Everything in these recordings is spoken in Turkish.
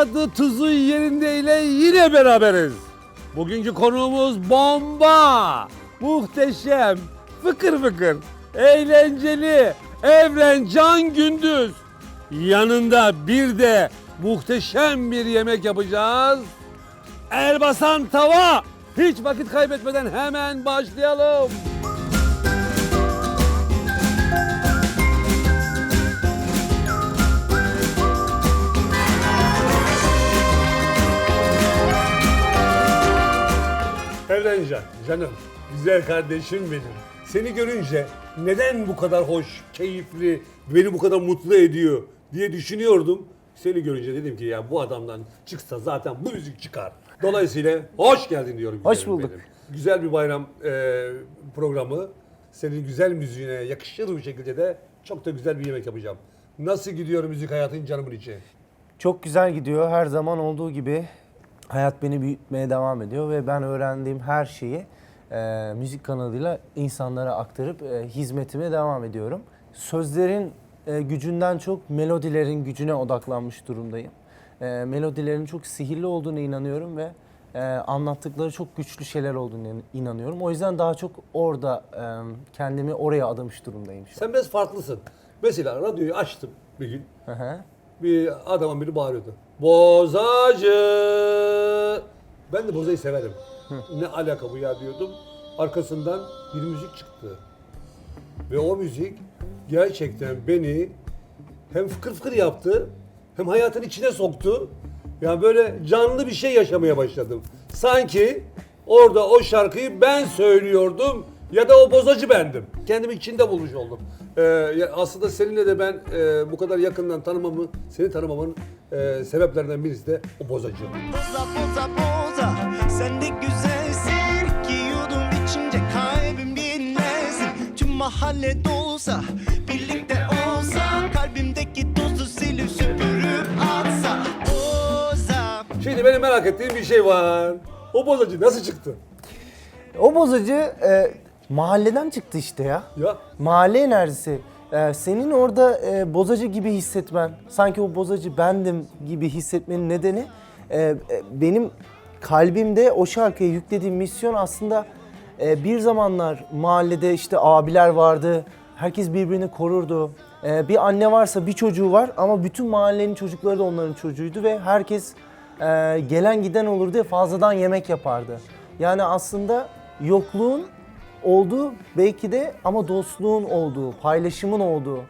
Tadı tuzu yerindeyle yine beraberiz. Bugünkü konuğumuz bomba. Muhteşem, fıkır fıkır, eğlenceli, Evren Can Gündüz. Yanında bir de muhteşem bir yemek yapacağız. Elbasan tava. Hiç vakit kaybetmeden hemen başlayalım. Evrencan, canım, güzel kardeşim benim. Seni görünce neden bu kadar hoş, keyifli, beni bu kadar mutlu ediyor diye düşünüyordum. Seni görünce dedim ki ya bu adamdan çıksa zaten bu müzik çıkar. Dolayısıyla hoş geldin diyorum. Hoş güzelim bulduk. benim. Güzel bir bayram e, programı. Senin güzel müziğine yakışır bir şekilde de çok da güzel bir yemek yapacağım. Nasıl gidiyor müzik hayatın canımın içi? Çok güzel gidiyor. Her zaman olduğu gibi hayat beni büyütmeye devam ediyor ve ben öğrendiğim her şeyi e, müzik kanalıyla insanlara aktarıp e, hizmetime devam ediyorum. Sözlerin e, gücünden çok melodilerin gücüne odaklanmış durumdayım. E, melodilerin çok sihirli olduğunu inanıyorum ve e, anlattıkları çok güçlü şeyler olduğunu inanıyorum. O yüzden daha çok orada e, kendimi oraya adamış durumdayım şu an. Sen biraz farklısın. Mesela radyoyu açtım bir gün. Hı hı. Bir adamın biri bağırıyordu. Bozacı. Ben de bozayı severim. Ne alaka bu ya diyordum. Arkasından bir müzik çıktı. Ve o müzik gerçekten beni hem fıkır fıkır yaptı hem hayatın içine soktu. Yani böyle canlı bir şey yaşamaya başladım. Sanki orada o şarkıyı ben söylüyordum ya da o bozacı bendim. Kendimi içinde bulmuş oldum. Ee, ya aslında seninle de ben e, bu kadar yakından tanımamı, seni tanımamın e, sebeplerinden birisi de o bozacı. Boza boza boza Sen de güzelsin ki yudum içince kalbim dinlensin Tüm mahalle dolsa birlikte olsa Kalbimdeki tozu silip süpürüp atsa Boza Şimdi benim merak ettiğim bir şey var. O bozacı nasıl çıktı? O bozacı e, mahalleden çıktı işte ya. Ya Mahalle enerjisi. E, senin orada e, bozacı gibi hissetmen, sanki o bozacı bendim gibi hissetmenin nedeni e, e, benim kalbimde o şarkıya yüklediğim misyon aslında e, bir zamanlar mahallede işte abiler vardı, herkes birbirini korurdu. E, bir anne varsa bir çocuğu var ama bütün mahallenin çocukları da onların çocuğuydu ve herkes e, gelen giden olurdu fazladan yemek yapardı. Yani aslında yokluğun olduğu belki de ama dostluğun olduğu, paylaşımın olduğu,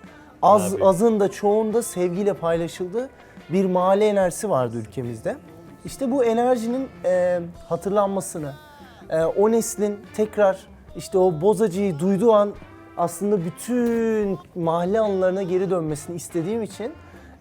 az Abi. azın da çoğun da sevgiyle paylaşıldığı bir mahalle enerjisi vardı ülkemizde. İşte bu enerjinin e, hatırlanmasını, e, o neslin tekrar işte o bozacıyı duyduğu an aslında bütün mahalle anılarına geri dönmesini istediğim için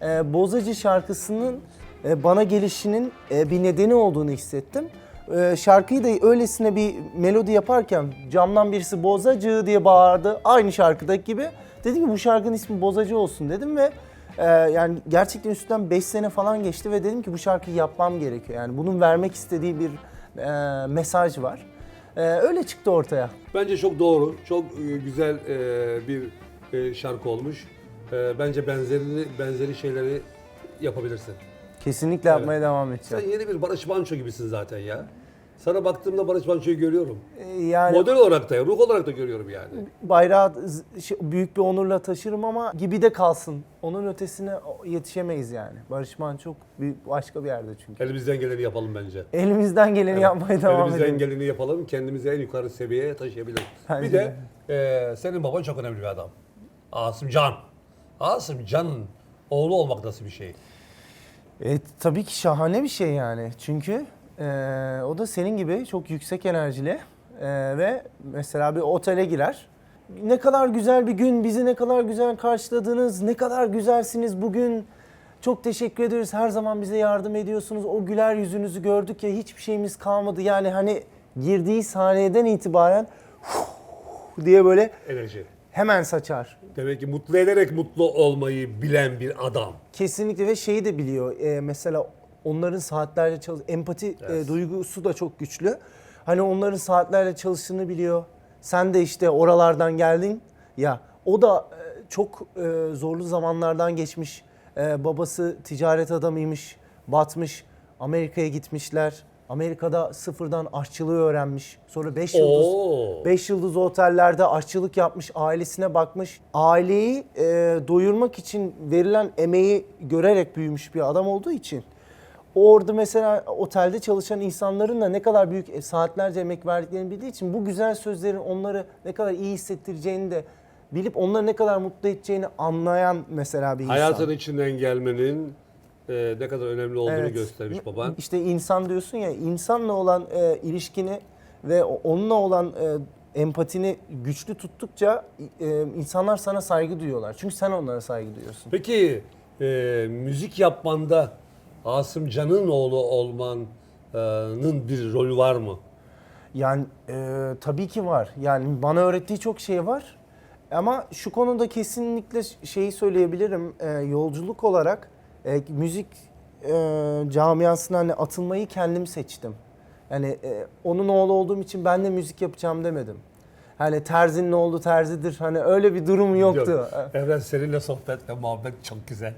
e, Bozacı şarkısının e, bana gelişinin e, bir nedeni olduğunu hissettim. E, şarkıyı da öylesine bir melodi yaparken camdan birisi Bozacı diye bağırdı. Aynı şarkıdaki gibi. Dedim ki bu şarkının ismi Bozacı olsun dedim ve e, yani gerçekten üstünden 5 sene falan geçti ve dedim ki bu şarkıyı yapmam gerekiyor. Yani bunun vermek istediği bir e, mesaj var. E, öyle çıktı ortaya. bence çok doğru, çok e, güzel e, bir e, şarkı olmuş. E, Bence benzeri benzeri şeyleri yapabilirsin. Kesinlikle yapmaya devam edeceğim. Sen yeni bir Barış Manço gibisin zaten ya. Sana baktığımda Barış Manço'yu görüyorum. E, yani Model olarak da, ruh olarak da görüyorum yani. bayrağı z- şey, büyük bir onurla taşırım ama gibi de kalsın. Onun ötesine yetişemeyiz yani. Barış Manço bir başka bir yerde çünkü. Elimizden geleni yapalım bence. Elimizden geleni yapmaya devam Elimizden edelim. geleni yapalım, kendimizi en yukarı seviyeye taşıyabiliriz. Bence bir de e, senin baban çok önemli bir adam. Asım Can. Asım Can'ın oğlu olmak nasıl bir şey? E, tabii ki şahane bir şey yani. Çünkü e, o da senin gibi çok yüksek enerjili e, ve mesela bir otele girer. Ne kadar güzel bir gün, bizi ne kadar güzel karşıladınız, ne kadar güzelsiniz bugün. Çok teşekkür ederiz. Her zaman bize yardım ediyorsunuz. O güler yüzünüzü gördük ya hiçbir şeyimiz kalmadı. Yani hani girdiği saniyeden itibaren diye böyle Enerji. hemen saçar. Demek ki mutlu ederek mutlu olmayı bilen bir adam. Kesinlikle ve şeyi de biliyor. Ee, mesela onların saatlerce çalış empati e, duygusu da çok güçlü. Hani onların saatlerce çalıştığını biliyor. Sen de işte oralardan geldin ya. O da e, çok e, zorlu zamanlardan geçmiş. Babası ticaret adamıymış, batmış. Amerika'ya gitmişler. Amerika'da sıfırdan aşçılığı öğrenmiş. Sonra 5 yıldız Oo. 5 yıldız otellerde aşçılık yapmış, ailesine bakmış. Aileyi e, doyurmak için verilen emeği görerek büyümüş bir adam olduğu için orada mesela otelde çalışan insanların da ne kadar büyük e, saatlerce emek verdiklerini bildiği için bu güzel sözlerin onları ne kadar iyi hissettireceğini de bilip onları ne kadar mutlu edeceğini anlayan mesela bir insan. Hayatın içinden gelmenin e, ne kadar önemli olduğunu Evet. göstermiş baban. İşte insan diyorsun ya insanla olan e, ilişkini ve o- onunla olan e, empatini güçlü tuttukça e, insanlar sana saygı duyuyorlar. Çünkü sen onlara saygı duyuyorsun. Peki e, müzik yapmanda Asım Can'ın oğlu olmanın bir rolü var mı? Yani e, tabii ki var. Yani bana öğrettiği çok şey var. Ama şu konuda kesinlikle şeyi söyleyebilirim. E, yolculuk olarak e, müzik e, camiasına hani atılmayı kendim seçtim. Yani e, onun oğlu olduğum için ben de müzik yapacağım demedim. Hani terzinin oğlu terzidir. Hani öyle bir durum yoktu. Yok. Evren seninle sohbet ve muhabbet çok güzel.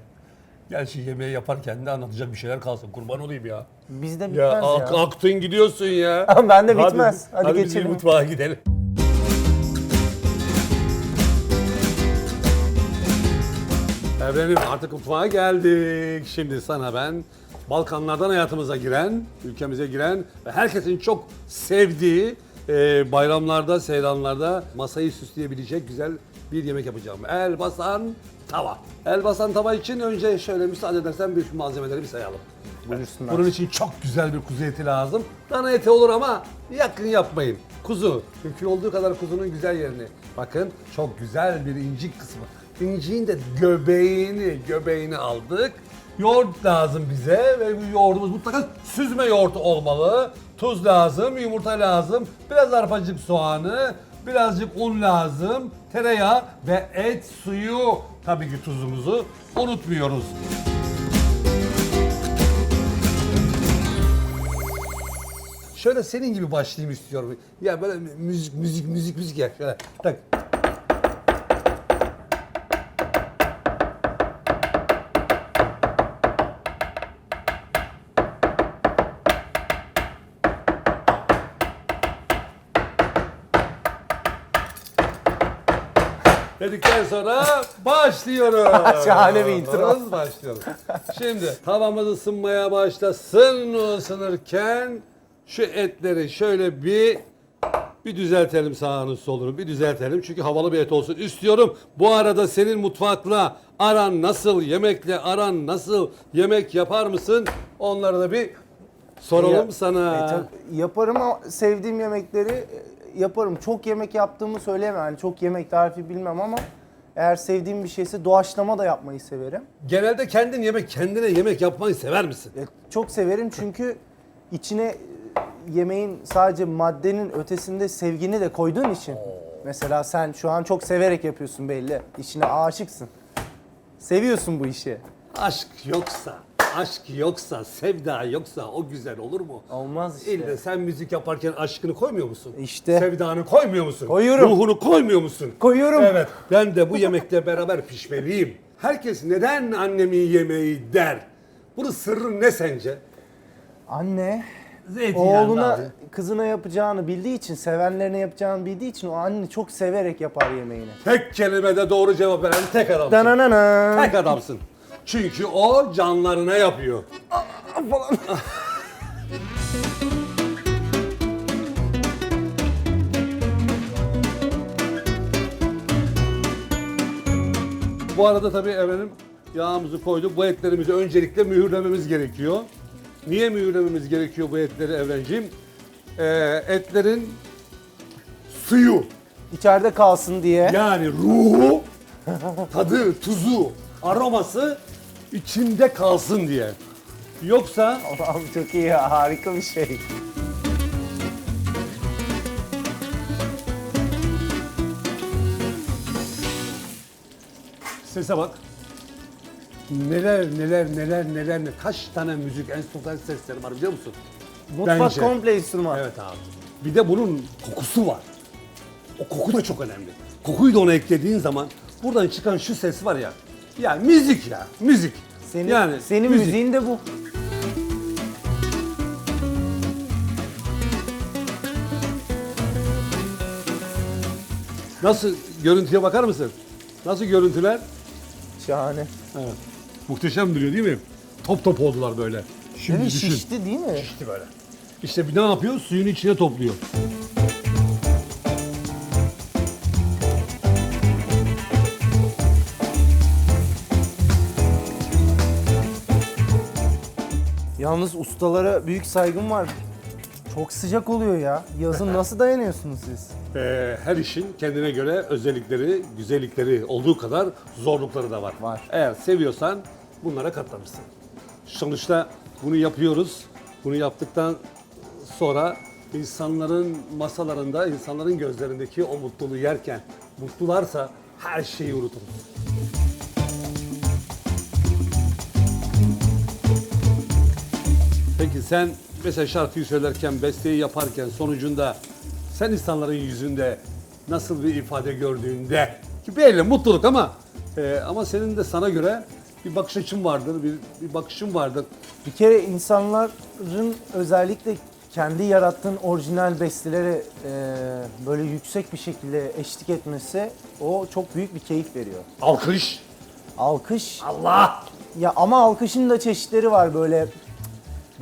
Gel şu yemeği yaparken de anlatacak bir şeyler kalsın. Kurban olayım ya. Bizde Ya, bitmez ya. ak- aktın gidiyorsun ya. Ama bende bitmez. Hadi biz bir geçelim. mutfağa gidelim. Evrenim artık mutfağa geldik. Şimdi sana ben Balkanlardan hayatımıza giren, ülkemize giren ve herkesin çok sevdiği e, bayramlarda, seyranlarda masayı süsleyebilecek güzel bir yemek yapacağım. Elbasan tava. Elbasan tava için önce şöyle müsaade edersen bir şu malzemeleri bir sayalım. Buyursunlar. Bunun için çok güzel bir kuzu eti lazım. Dana eti olur ama yakın yapmayın. Kuzu. Mümkün olduğu kadar kuzunun güzel yerini. Bakın çok güzel bir incik kısmı. İnciğin de göbeğini, göbeğini aldık. Yoğurt lazım bize ve bu yoğurdumuz mutlaka süzme yoğurt olmalı. Tuz lazım, yumurta lazım, biraz arpacık soğanı, birazcık un lazım, tereyağı ve et suyu. Tabii ki tuzumuzu unutmuyoruz. Şöyle senin gibi başlayayım istiyorum. Ya böyle müzik müzik müzik müzik ya şöyle tak. Dedikten sonra başlıyoruz. Şahane bir intro. Başlıyoruz. Şimdi tavamız ısınmaya başlasın. Isınırken şu etleri şöyle bir bir düzeltelim sağını solunu bir düzeltelim çünkü havalı bir et olsun istiyorum. Bu arada senin mutfakla aran nasıl, yemekle aran nasıl, yemek yapar mısın? Onları da bir soralım Ya- sana. E, tabii yaparım ama sevdiğim yemekleri yaparım. Çok yemek yaptığımı söyleyemem. Yani çok yemek tarifi bilmem ama eğer sevdiğim bir şeyse doğaçlama da yapmayı severim. Genelde kendin yemek, kendine yemek yapmayı sever misin? E, çok severim çünkü içine e, yemeğin sadece maddenin ötesinde sevgini de koyduğun için. Mesela sen şu an çok severek yapıyorsun belli. İşine aşıksın. Seviyorsun bu işi. Aşk yoksa, aşk yoksa, sevda yoksa o güzel olur mu? Olmaz işte. İlle sen müzik yaparken aşkını koymuyor musun? İşte. Sevdanı koymuyor musun? Koyuyorum. Ruhunu koymuyor musun? Koyuyorum. Evet. Ben de bu yemekle beraber pişmeliyim. Herkes neden annemin yemeği der? Bunun sırrı ne sence? Anne Zeytinyağlı oğluna abi. kızına yapacağını bildiği için, sevenlerine yapacağını bildiği için o anne çok severek yapar yemeğini. Tek kelimede doğru cevap veren tek adamsın. Dananana. Tek adamsın. Çünkü o canlarına yapıyor. falan. Bu arada tabii efendim yağımızı koyduk. Bu etlerimizi öncelikle mühürlememiz gerekiyor. Niye mühürlememiz gerekiyor bu etleri Evrenciğim? Ee, etlerin suyu İçeride kalsın diye. yani ruhu, tadı, tuzu, aroması içinde kalsın diye. Yoksa Allah'ım çok iyi ya, harika bir şey. sese bak. Neler neler neler neler ne kaç tane müzik enstrüman sesleri var biliyor musun? Mutfak Bence. komple enstrüman. Evet abi. Bir de bunun kokusu var. O koku da çok önemli. Kokuyu da ona eklediğin zaman buradan çıkan şu ses var ya. Ya müzik ya, müzik. Senin, Yani senin müzik. müziğin de bu. Nasıl görüntüye bakar mısın? Nasıl görüntüler? Şahane. Evet. Muhteşem duruyor değil mi? Top top oldular böyle. Şimdi Değil mi? düşün. Şişti değil mi? Şişti böyle. İşte bir ne yapıyor? Suyun içine topluyor. Yalnız ustalara büyük saygım var. Çok sıcak oluyor ya. Yazın nasıl dayanıyorsunuz siz? Ee, her işin kendine göre özellikleri, güzellikleri olduğu kadar zorlukları da var. Var. Eğer seviyorsan bunlara katlanırsın. Sonuçta bunu yapıyoruz. Bunu yaptıktan sonra insanların masalarında, insanların gözlerindeki o mutluluğu yerken mutlularsa her şeyi unuturuz. Sen mesela şarkıyı söylerken, besteyi yaparken sonucunda sen insanların yüzünde nasıl bir ifade gördüğünde ki belli mutluluk ama e, ama senin de sana göre bir bakış açın vardır, bir, bir bakışın vardır. Bir kere insanların özellikle kendi yarattığın orijinal bestelere e, böyle yüksek bir şekilde eşlik etmesi o çok büyük bir keyif veriyor. Alkış. Alkış Allah! ya ama alkışın da çeşitleri var böyle.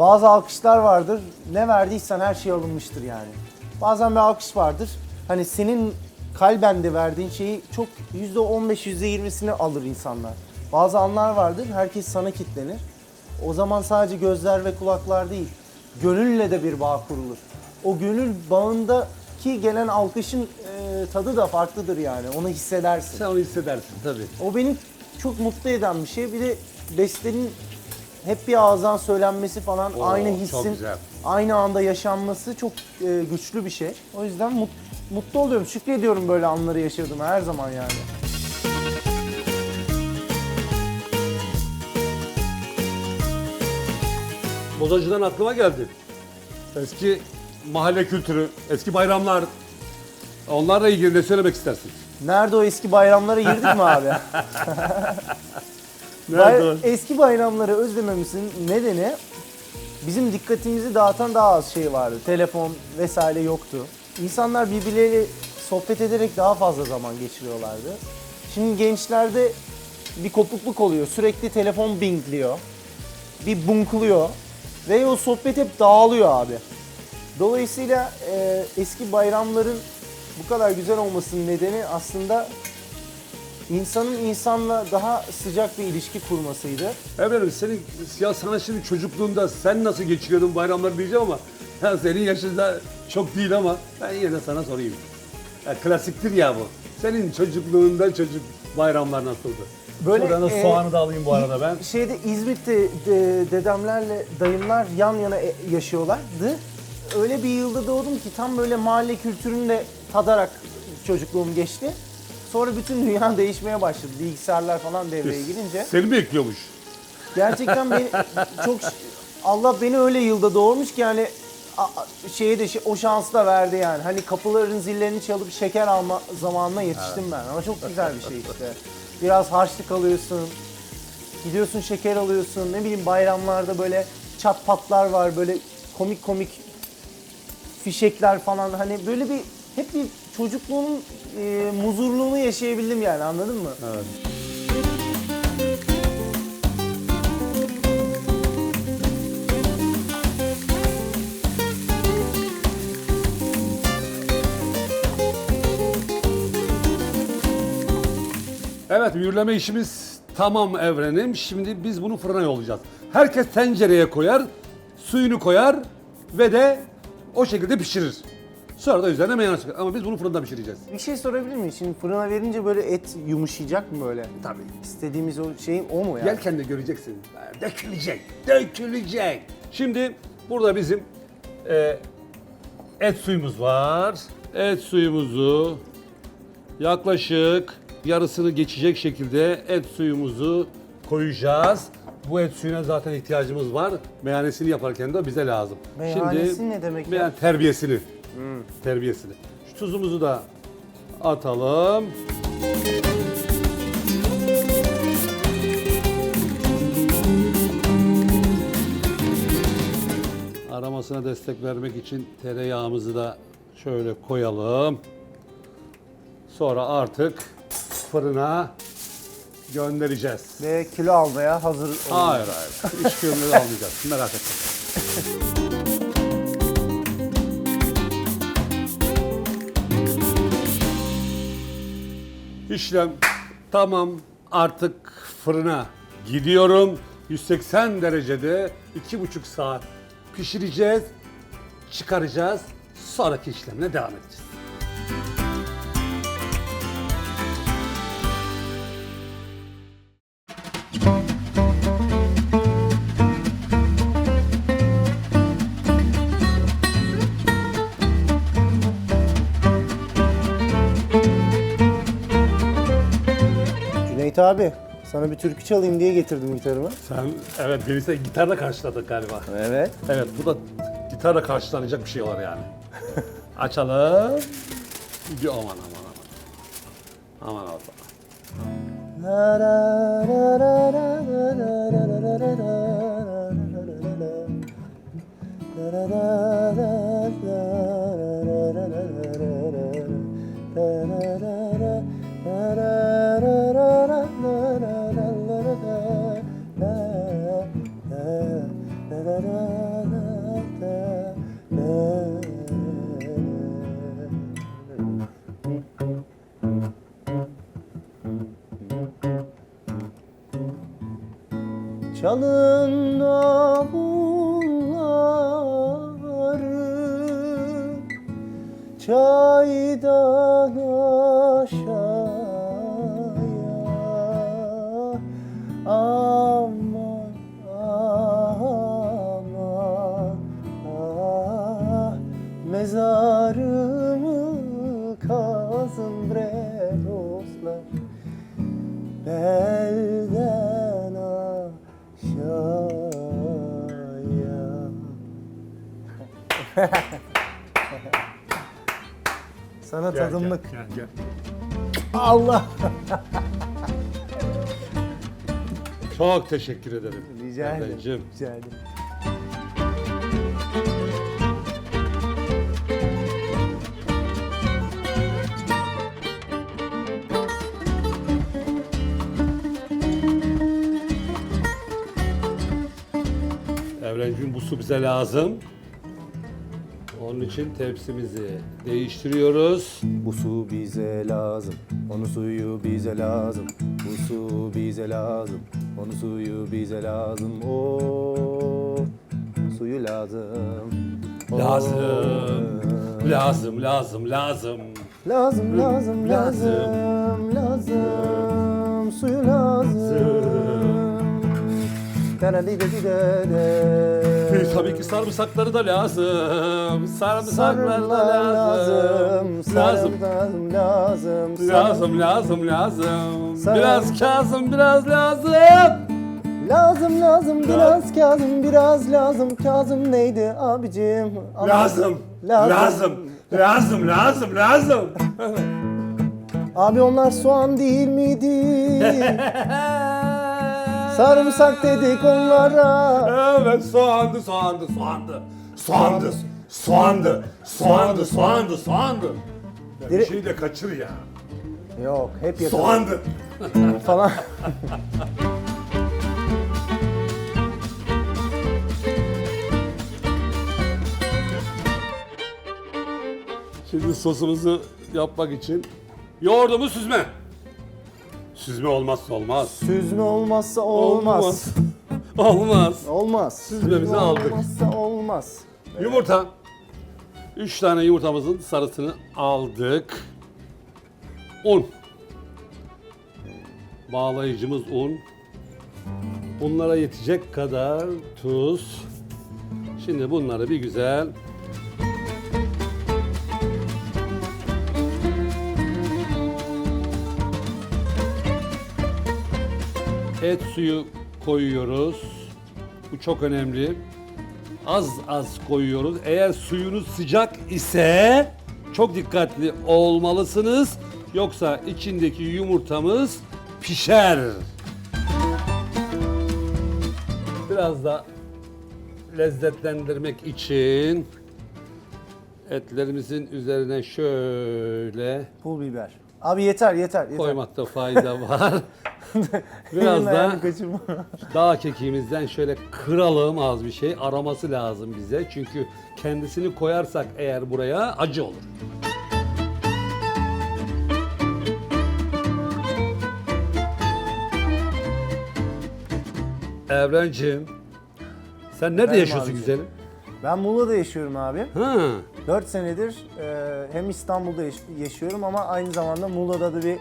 Bazı alkışlar vardır. Ne verdiysen her şey alınmıştır yani. Bazen bir alkış vardır. Hani senin kalben de verdiğin şeyi çok %15 %20'sini alır insanlar. Bazı anlar vardır. Herkes sana kitlenir. O zaman sadece gözler ve kulaklar değil. Gönülle de bir bağ kurulur. O gönül bağındaki gelen alkışın e, tadı da farklıdır yani. Onu hissedersin. Sen onu hissedersin tabii. O beni çok mutlu eden bir şey. Bir de bestenin hep bir ağızdan söylenmesi falan Oo, aynı hissin güzel. aynı anda yaşanması çok e, güçlü bir şey. O yüzden mut- mutlu oluyorum. Şükrediyorum böyle anları yaşadığıma her zaman yani. Bozacıdan aklıma geldi. Eski mahalle kültürü, eski bayramlar. Onlarla ilgili ne söylemek istersin? Nerede o eski bayramlara girdik mi abi? Nerede o? Eski bayramları özlememizin nedeni bizim dikkatimizi dağıtan daha az şey vardı. Telefon vesaire yoktu. İnsanlar birbirleriyle sohbet ederek daha fazla zaman geçiriyorlardı. Şimdi gençlerde bir kopukluk oluyor. Sürekli telefon bingliyor. Bir bunkluyor. Ve o sohbet hep dağılıyor abi. Dolayısıyla e, eski bayramların bu kadar güzel olmasının nedeni aslında insanın insanla daha sıcak bir ilişki kurmasıydı. Efendim senin ya sana şimdi çocukluğunda sen nasıl geçiriyordun bayramları diyeceğim ama ya senin yaşında çok değil ama ben yine de sana sorayım. Ya klasiktir ya bu. Senin çocukluğunda çocuk bayramlar nasıldı? Böyle, Şuradan da e, soğanı da alayım bu arada ben. Şeyde İzmit'te de- dedemlerle dayımlar yan yana e- yaşıyorlardı. Öyle bir yılda doğdum ki tam böyle mahalle kültürünü de tadarak çocukluğum geçti. Sonra bütün dünya değişmeye başladı. Bilgisayarlar falan devreye girince. Seni bekliyormuş? Gerçekten beni çok Allah beni öyle yılda doğurmuş ki yani a- a- şeye de şey- o şansı da verdi yani. Hani kapıların zillerini çalıp şeker alma zamanına yetiştim ben. Ama çok güzel bir şey işte. Biraz harçlık alıyorsun. Gidiyorsun şeker alıyorsun. Ne bileyim bayramlarda böyle çat patlar var. Böyle komik komik fişekler falan. Hani böyle bir hep bir çocukluğunun e, muzurluğunu yaşayabildim yani anladın mı? Evet. Evet mühürleme işimiz tamam evrenim. Şimdi biz bunu fırına yollayacağız. Herkes tencereye koyar, suyunu koyar ve de o şekilde pişirir. Sonra da üzerine mayonez koyar. Ama biz bunu fırında pişireceğiz. Bir şey sorabilir miyim? Şimdi fırına verince böyle et yumuşayacak mı böyle? Tabii. İstediğimiz o şey o mu yani? Yerken de göreceksin. Dökülecek, dökülecek. Şimdi burada bizim e, et suyumuz var. Et suyumuzu yaklaşık yarısını geçecek şekilde et suyumuzu koyacağız. Bu et suyuna zaten ihtiyacımız var. Meyanesini yaparken de bize lazım. Meyhanesi ne demek ya? meyan- terbiyesini. Hmm. Terbiyesini. Şu tuzumuzu da atalım. Aromasına destek vermek için tereyağımızı da şöyle koyalım. Sonra artık fırına göndereceğiz. Ve kilo almaya hazır olun. Hayır hayır. Hiç kilo almayacağız. Merak etme. İşlem tamam. Artık fırına gidiyorum. 180 derecede 2,5 saat pişireceğiz. Çıkaracağız. Sonraki işlemine devam edeceğiz. Abi sana bir türkü çalayım diye getirdim gitarımı. Sen evet sen gitarla karşıladın galiba. Evet. Evet bu da gitarla karşılanacak bir şey var yani. Açalım. Bir aman aman aman. Aman aman. Çalın davulları Çaydan Sana tadımlık. Gel gel. Allah. Çok teşekkür ederim. Rica ederim. Erden'cim. Rica ederim. Evrencim bu su bize lazım. Onun için tepsimizi değiştiriyoruz. Bu su bize lazım, onun suyu bize lazım. Bu su bize lazım, onun suyu bize lazım. O suyu lazım. Oo. Lazım. Lazım, lazım, lazım. Lazım, lazım, Lazım. lazım, suyu lazım. Tabii ki sarımsakları da lazım. Sarımsakları da lazım. lazım, Lazım. lazım, lazım, Lazım, lazım, Biraz Kazım, biraz lazım. Lazım lazım biraz Kazım biraz lazım Kazım neydi abicim? Lazım, lazım, lazım, lazım, lazım. Abi onlar soğan değil miydi? Sarımsak dedik onlara. Evet, soğandı, soğandı, soğandı. Soğandı, soğandı, soğandı, soğandı, soğandı. Ya bir Direkt- şeyi de kaçır ya. Yok hep yakın Soğandı. falan. Şimdi sosumuzu yapmak için yoğurdumu süzme. Süzme olmazsa olmaz. Süzme olmazsa olmaz. Olmaz. Olmaz. Süzmemizi Süzme aldık. Olmazsa olmaz. Yumurta. Üç tane yumurtamızın sarısını aldık. Un. Bağlayıcımız un. Bunlara yetecek kadar tuz. Şimdi bunları bir güzel et suyu koyuyoruz. Bu çok önemli. Az az koyuyoruz. Eğer suyunuz sıcak ise çok dikkatli olmalısınız. Yoksa içindeki yumurtamız pişer. Biraz da lezzetlendirmek için etlerimizin üzerine şöyle Pul biber. Abi yeter yeter yeter. koymakta fayda var. Biraz da dağ kekiğimizden şöyle kıralım az bir şey. Aroması lazım bize. Çünkü kendisini koyarsak eğer buraya acı olur. Evrenciğim, sen nerede Efendim yaşıyorsun abicim? güzelim? Ben Muğla'da yaşıyorum abi. Ha, 4 senedir e, hem İstanbul'da yaş- yaşıyorum ama aynı zamanda Muğla'da da bir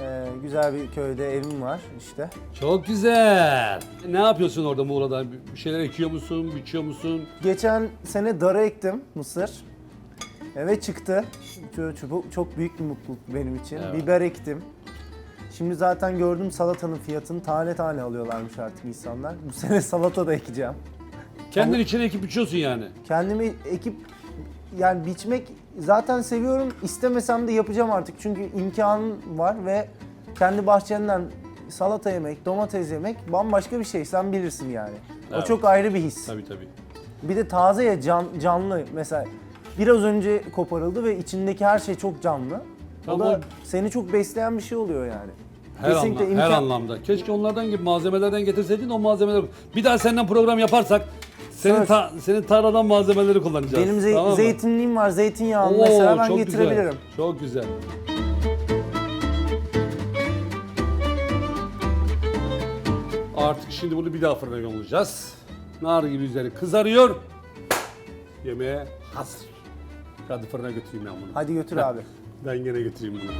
e, güzel bir köyde evim var işte. çok güzel. Ne yapıyorsun orada Muğla'da? Bir şeyler ekiyor musun, biçiyor musun? Geçen sene dara ektim mısır. Evet çıktı. Çok, çok, büyük bir mutluluk benim için. Evet. Biber ektim. Şimdi zaten gördüm salatanın fiyatını tane tane alıyorlarmış artık insanlar. Bu sene salata da ekeceğim. Kendin içine ekip biçiyorsun yani. Kendimi ekip yani biçmek zaten seviyorum. İstemesem de yapacağım artık. Çünkü imkanım var ve kendi bahçenden salata yemek, domates yemek bambaşka bir şey. Sen bilirsin yani. O Evet. çok ayrı bir his. Tabii tabii. Bir de taze ya can, canlı. Mesela biraz önce koparıldı ve içindeki her şey çok canlı. O da o- seni çok besleyen bir şey oluyor yani. Her, Kesinlikle anla- her imkan- anlamda. Keşke onlardan gibi malzemelerden getirseydin o malzemeler. Bir daha senden program yaparsak senin Söz. ta- senin tarladan malzemeleri kullanacağız. Benim zey- tamam mı? zeytinliğim var, zeytinyağlı Oo, mesela ben çok getirebilirim. Güzel. Çok güzel. Artık şimdi bunu bir daha fırına yollayacağız. Nar gibi üzeri kızarıyor. Yemeğe hazır. Hadi fırına götüreyim ben bunu. Hadi götür abi. Ben gene götüreyim bunu.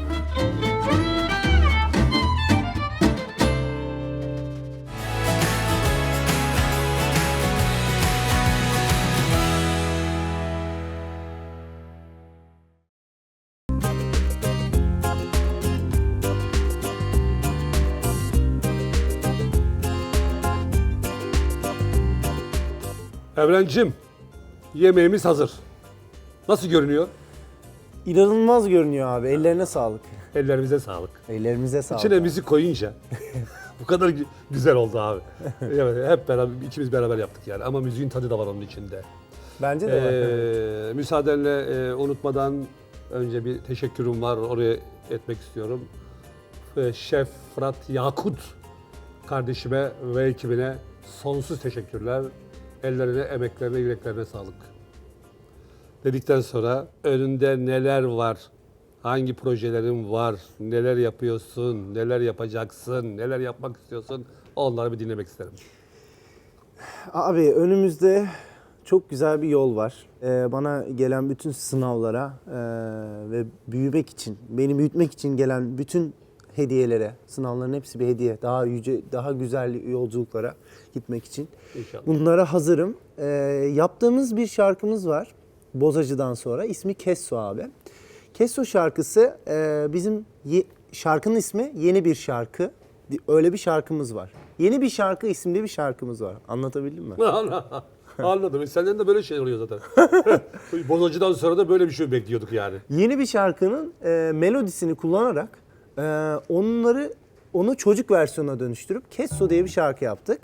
Evrencim, yemeğimiz hazır. Nasıl görünüyor? İnanılmaz görünüyor abi. Ellerine sağlık. Ellerimize sağlık. Ellerimize sağlık. İçine müzik koyunca bu kadar gü- güzel oldu abi. Evet, hep beraber ikimiz beraber yaptık yani ama müziğin tadı da var onun içinde. Bence de var. Ee, müsaadenle e, unutmadan önce bir teşekkürüm var oraya etmek istiyorum. Ee, Şef Fırat Yakut kardeşime ve ekibine sonsuz teşekkürler. Ellerine, emeklerine, yüreklerine sağlık. Dedikten sonra önünde neler var, hangi projelerin var, neler yapıyorsun, neler yapacaksın, neler yapmak istiyorsun onları bir dinlemek isterim. Abi önümüzde çok güzel bir yol var. Ee, bana gelen bütün sınavlara e, ve büyümek için, beni büyütmek için gelen bütün hediyelere, sınavların hepsi bir hediye. Daha yüce, daha güzel yolculuklara gitmek için. İnşallah. Bunlara hazırım. Ee, yaptığımız bir şarkımız var. Bozacı'dan sonra. İsmi Kesso abi. Kesso şarkısı e, bizim ye- şarkının ismi Yeni Bir Şarkı. Öyle bir şarkımız var. Yeni Bir Şarkı isimli bir şarkımız var. Anlatabildim mi? Anladım. Senden de böyle şey oluyor zaten. Bozacıdan sonra da böyle bir şey bekliyorduk yani. Yeni bir şarkının e, melodisini kullanarak e, onları onu çocuk versiyona dönüştürüp Kesso diye bir şarkı yaptık.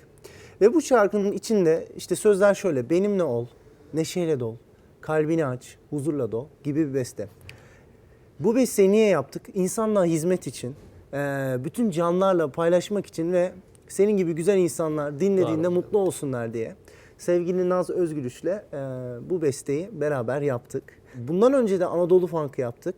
Ve bu şarkının içinde işte sözler şöyle benimle ol, neşeyle dol, kalbini aç, huzurla dol gibi bir beste. Bu besteyi niye yaptık? İnsanlığa hizmet için, e, bütün canlarla paylaşmak için ve senin gibi güzel insanlar dinlediğinde Bravo. mutlu olsunlar diye. Sevgili Naz Özgülüş'le e, bu besteyi beraber yaptık. Bundan önce de Anadolu Funk'ı yaptık.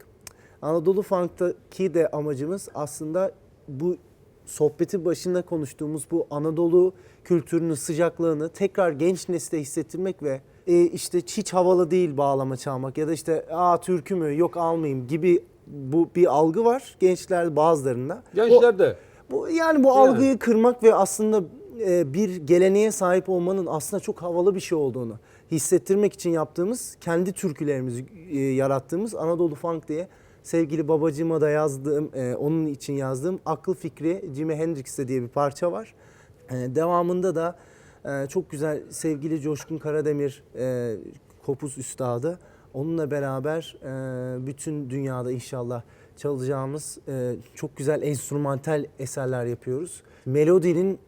Anadolu Funk'taki de amacımız aslında bu sohbetin başında konuştuğumuz bu Anadolu kültürünün sıcaklığını tekrar genç nesle hissettirmek ve e, işte hiç havalı değil bağlama çalmak ya da işte aa türkü mü yok almayayım gibi bu bir algı var gençler bazılarında. O- Gençler de. bu yani bu algıyı kırmak ve aslında e, bir geleneğe sahip olmanın aslında çok havalı bir şey olduğunu hissettirmek için yaptığımız kendi türkülerimizi e, yarattığımız Anadolu Funk diye sevgili babacığıma da yazdığım e, onun için yazdığım Aklı Fikri Jimi Hendrix'te diye bir parça var. E, devamında da e, çok güzel sevgili Coşkun Karademir e, Kopuz Üstadı onunla beraber e, bütün dünyada inşallah çalacağımız e, çok güzel enstrümantal eserler yapıyoruz. Melodinin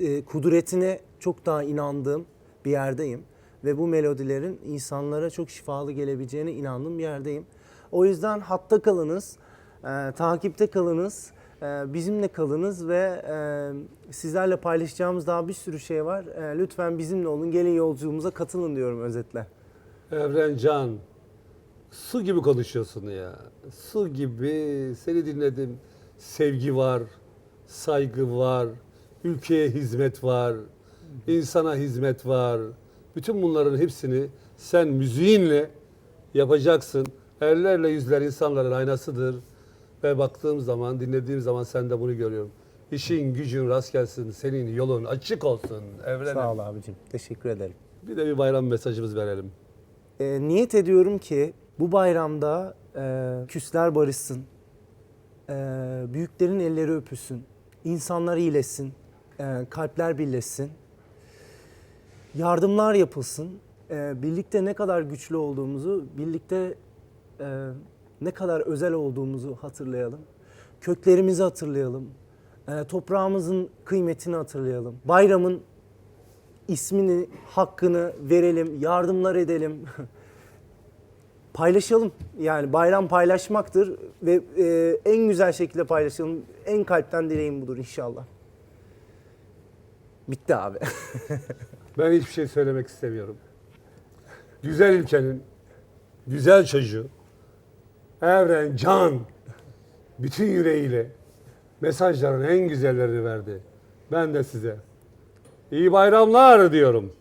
e, kudretine çok daha inandığım bir yerdeyim. Ve bu melodilerin insanlara çok şifalı gelebileceğine inandığım bir yerdeyim. O yüzden hatta kalınız, e, takipte kalınız, e, bizimle kalınız ve e, sizlerle paylaşacağımız daha bir sürü şey var. E, lütfen bizimle olun, gelin yolculuğumuza katılın diyorum özetle. Evrencan, su gibi konuşuyorsun ya. Su gibi. Seni dinledim. Sevgi var, saygı var, ülkeye hizmet var, insana hizmet var. Bütün bunların hepsini sen müziğinle yapacaksın. Ellerle yüzler insanların aynasıdır. Ve baktığım zaman, dinlediğim zaman sen de bunu görüyorum. İşin gücün rast gelsin, senin yolun açık olsun evrenim. Sağ ol abicim, teşekkür ederim. Bir de bir bayram mesajımız verelim. E, niyet ediyorum ki bu bayramda e, küsler barışsın, e, büyüklerin elleri öpülsün, insanlar iyileşsin, e, kalpler birleşsin, yardımlar yapılsın. E, birlikte ne kadar güçlü olduğumuzu, birlikte e, ne kadar özel olduğumuzu hatırlayalım. Köklerimizi hatırlayalım. E, toprağımızın kıymetini hatırlayalım. Bayramın ismini, hakkını verelim, yardımlar edelim. paylaşalım. Yani bayram paylaşmaktır ve e, en güzel şekilde paylaşalım. En kalpten dileğim budur inşallah. Bitti abi. Ben hiçbir şey söylemek istemiyorum. Güzel ülkenin, güzel çocuğu, Evren Can, bütün yüreğiyle mesajların en güzellerini verdi. Ben de size iyi bayramlar diyorum.